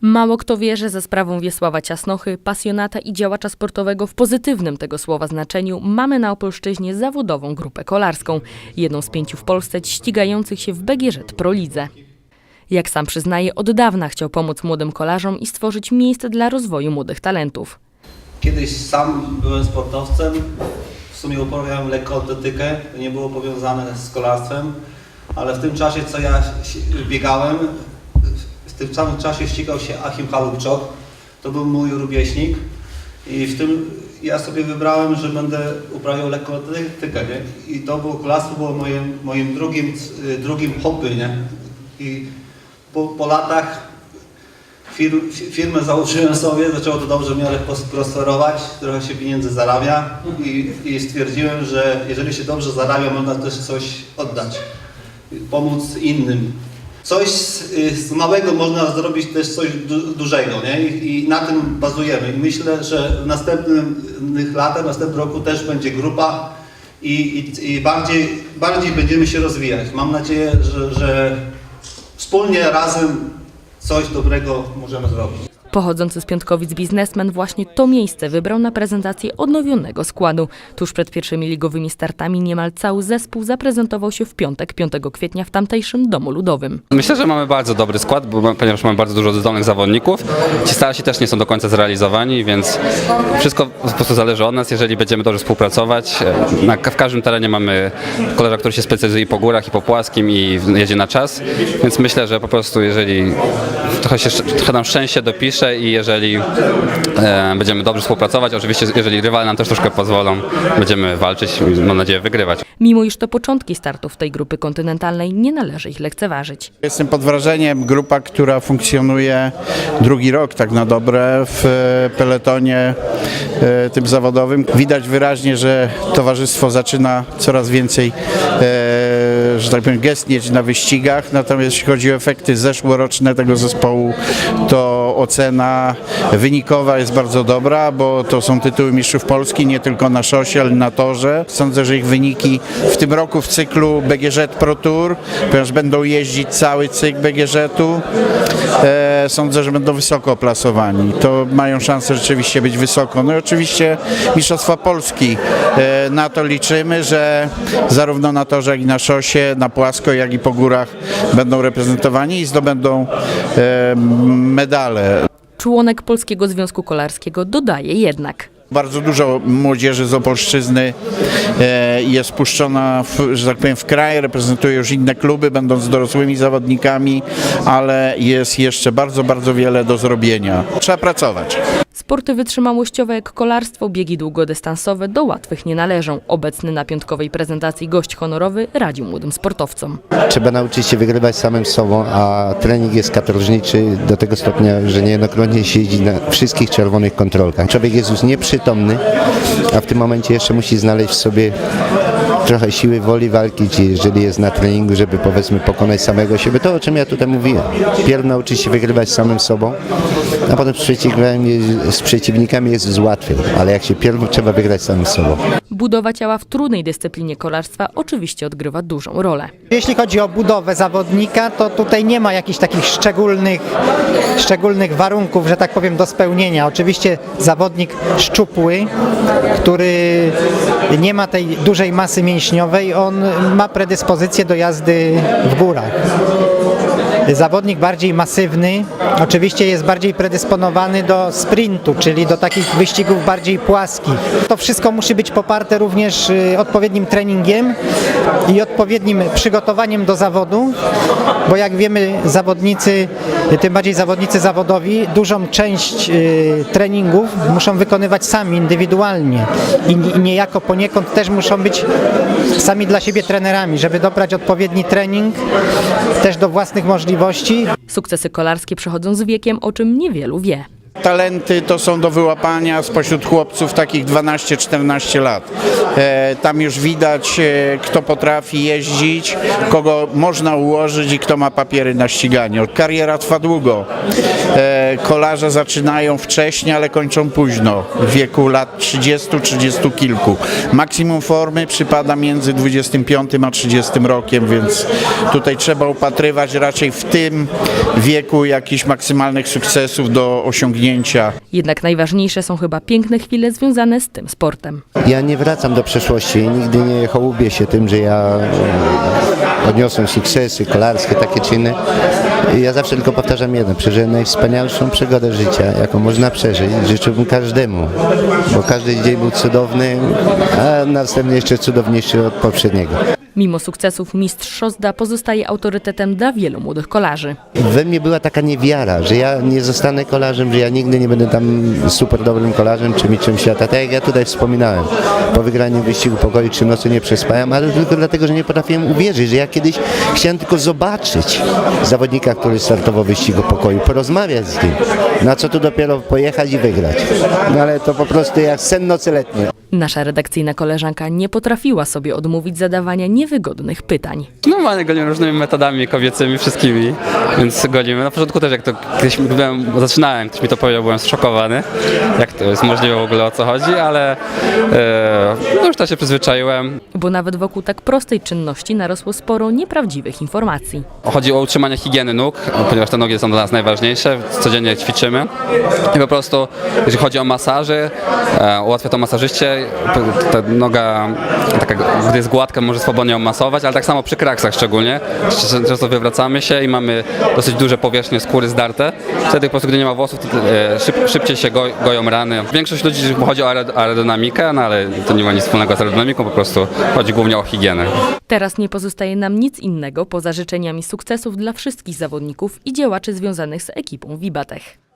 Mało kto wie, że za sprawą Wiesława Ciasnochy, pasjonata i działacza sportowego w pozytywnym tego słowa znaczeniu, mamy na Opolszczyźnie zawodową grupę kolarską, jedną z pięciu w Polsce ścigających się w BGŻ Prolidze. Jak sam przyznaje, od dawna chciał pomóc młodym kolarzom i stworzyć miejsce dla rozwoju młodych talentów. Kiedyś sam byłem sportowcem, w sumie uprawiałem lekkoatletykę, to nie było powiązane z kolarstwem, ale w tym czasie, co ja biegałem, tym samym czasie ścigał się Achim Halubczok, to był mój rówieśnik i w tym ja sobie wybrałem, że będę uprawiał lekkoatletykę, nie? I to było kolarstwo było moim, moim drugim, y, drugim hobby, nie? I po, po latach Fir, fi- firmę założyłem sobie, zaczęło to dobrze w miarę pros- prosperować, trochę się pieniędzy zarabia i, i stwierdziłem, że jeżeli się dobrze zarabia, można też coś oddać, pomóc innym. Coś z, y, z małego można zrobić też coś du, dużego, nie? I, I na tym bazujemy. I myślę, że w następnych latach, w następnym roku też będzie grupa i, i, i bardziej, bardziej będziemy się rozwijać. Mam nadzieję, że, że wspólnie razem coś dobrego możemy zrobić. Pochodzący z Piątkowic biznesmen właśnie to miejsce wybrał na prezentację odnowionego składu. Tuż przed pierwszymi ligowymi startami niemal cały zespół zaprezentował się w piątek, 5 kwietnia w tamtejszym Domu Ludowym. Myślę, że mamy bardzo dobry skład, bo, ponieważ mamy bardzo dużo zdolnych zawodników. Ci starsi też nie są do końca zrealizowani, więc wszystko po prostu zależy od nas, jeżeli będziemy dobrze współpracować. E, Na, w każdym terenie mamy kolega, który się specjalizuje po górach, i po płaskim, i jedzie na czas, więc myślę, że po prostu jeżeli trochę, się, trochę nam szczęście dopisze i jeżeli e, będziemy dobrze współpracować, oczywiście jeżeli rywale nam też troszkę pozwolą, będziemy walczyć i mam nadzieję wygrywać. Mimo iż to początki startów tej grupy kontynentalnej, nie należy ich lekceważyć. Jestem pod wrażeniem. Grupa, która funkcjonuje drugi rok tak na dobre w e, peletonie e, tym zawodowym. Widać wyraźnie, że towarzystwo zaczyna coraz więcej, e, że tak powiem, gestnieć na wyścigach. Natomiast jeśli chodzi o efekty zeszłoroczne tego zespołu, to ocena wynikowa jest bardzo dobra, bo to są tytuły mistrzów Polski, nie tylko na szosie, ale na torze. Sądzę, że ich wyniki w tym roku w cyklu BGŻ Pro Tour, ponieważ będą jeździć cały cykl BGŻ-u, e, sądzę, że będą wysoko oplasowani. To mają szansę rzeczywiście być wysoko. No i oczywiście Mistrzostwa Polski. E, na to liczymy, że zarówno na torze, jak i na szosie, na płasko, jak i po górach będą reprezentowani i zdobędą e, medale. Członek Polskiego Związku Kolarskiego dodaje jednak. Bardzo dużo młodzieży z Opolszczyzny e, jest puszczona, w, że tak powiem, w kraj, reprezentuje już inne kluby, będąc dorosłymi zawodnikami, ale jest jeszcze bardzo, bardzo wiele do zrobienia. Trzeba pracować. Sporty wytrzymałościowe jak kolarstwo, biegi długodystansowe do łatwych nie należą. Obecny na piątkowej prezentacji gość honorowy radził młodym sportowcom. Trzeba nauczyć się wygrywać samym sobą, a trening jest katorżniczy do tego stopnia, że niejednokrotnie się jeździ na wszystkich czerwonych kontrolkach. Człowiek jest już nieprzytomny, a w tym momencie jeszcze musi znaleźć w sobie trochę siły woli walki, czy jeżeli jest na treningu, żeby powiedzmy pokonać samego siebie, to o czym ja tutaj mówiłem. Pierw nauczyć się wygrywać samym sobą, a potem z przeciwnikami, z przeciwnikami jest łatwiej, ale jak się pierw trzeba wygrać samym sobą. Budowa ciała w trudnej dyscyplinie kolarstwa oczywiście odgrywa dużą rolę. Jeśli chodzi o budowę zawodnika, to tutaj nie ma jakichś takich szczególnych, szczególnych warunków, że tak powiem, do spełnienia. Oczywiście zawodnik szczupły, który nie ma tej dużej masy mięśniowej, on ma predyspozycję do jazdy w górach. Zawodnik bardziej masywny oczywiście jest bardziej predysponowany do sprintu, czyli do takich wyścigów bardziej płaskich. To wszystko musi być poparte również y, odpowiednim treningiem i odpowiednim przygotowaniem do zawodu, bo jak wiemy zawodnicy, tym bardziej zawodnicy zawodowi, dużą część y, treningów muszą wykonywać sami, indywidualnie i niejako poniekąd też muszą być sami dla siebie trenerami, żeby dobrać odpowiedni trening też do własnych możliwości, Sukcesy kolarskie przychodzą z wiekiem, o czym niewielu wie. Talenty to są do wyłapania spośród chłopców takich 12-14 lat. E, tam już widać, e, kto potrafi jeździć, kogo można ułożyć i kto ma papiery na ściganie. Kariera trwa długo. E, kolarze zaczynają wcześnie, ale kończą późno, w wieku lat 30-30 kilku. Maksimum formy przypada między 25 a 30 rokiem, więc tutaj trzeba upatrywać raczej w tym wieku jakichś maksymalnych sukcesów do osiągnięcia. Jednak najważniejsze są chyba piękne chwile związane z tym sportem. Ja nie wracam do przeszłości i nigdy nie hołubię się tym, że ja e, odniosłem sukcesy kolarskie, takie czyny. I Ja zawsze tylko powtarzam jedno, przeżyłem najwspanialszą przygodę życia, jaką można przeżyć. Życzyłbym każdemu, bo każdy dzień był cudowny, a następny jeszcze cudowniejszy od poprzedniego. Mimo sukcesów mistrz Szozda pozostaje autorytetem dla wielu młodych kolarzy. We mnie była taka niewiara, że ja nie zostanę kolarzem, że ja nigdy nie będę tam super dobrym kolarzem czy mistrzem świata. Tak jak ja tutaj wspominałem, po wygraniu wyścigu pokoju trzy nocy nie przespałem, ale tylko dlatego, że nie potrafiłem uwierzyć, że ja kiedyś chciałem tylko zobaczyć zawodnika, który startował wyścigu pokoju, porozmawiać z nim. Na co tu dopiero pojechać i wygrać. No ale to po prostu jak sen nocy. Nasza redakcyjna koleżanka nie potrafiła sobie odmówić zadawania niewygodnych pytań. Normalnie gonimy różnymi metodami kobiecymi, wszystkimi, więc gonimy. Na początku też jak to kiedyś byłem, zaczynałem, ktoś mi to powiedział, byłem zszokowany, jak to jest możliwe w ogóle o co chodzi, ale e, no już to się przyzwyczaiłem. Bo nawet wokół tak prostej czynności narosło sporo nieprawdziwych informacji. Chodzi o utrzymanie higieny nóg, ponieważ te nogi są dla nas najważniejsze, codziennie ćwiczymy. I po prostu, jeżeli chodzi o masaże, e, ułatwia to masażyście, ta noga, taka, gdy jest gładka, może swobodnie ją masować, ale tak samo przy kraksach szczególnie. Często- wywracamy się i mamy dosyć duże powierzchnie skóry zdarte. Wtedy po prostu, gdy nie ma włosów, to e, szyb, szybciej się go, goją rany. Większość ludzi chodzi o aer- aerodynamikę, no ale to nie ma nic wspólnego z aerodynamiką, po prostu chodzi głównie o higienę. Teraz nie pozostaje nam nic innego poza życzeniami sukcesów dla wszystkich zawodników i działaczy związanych z ekipą Wibatech.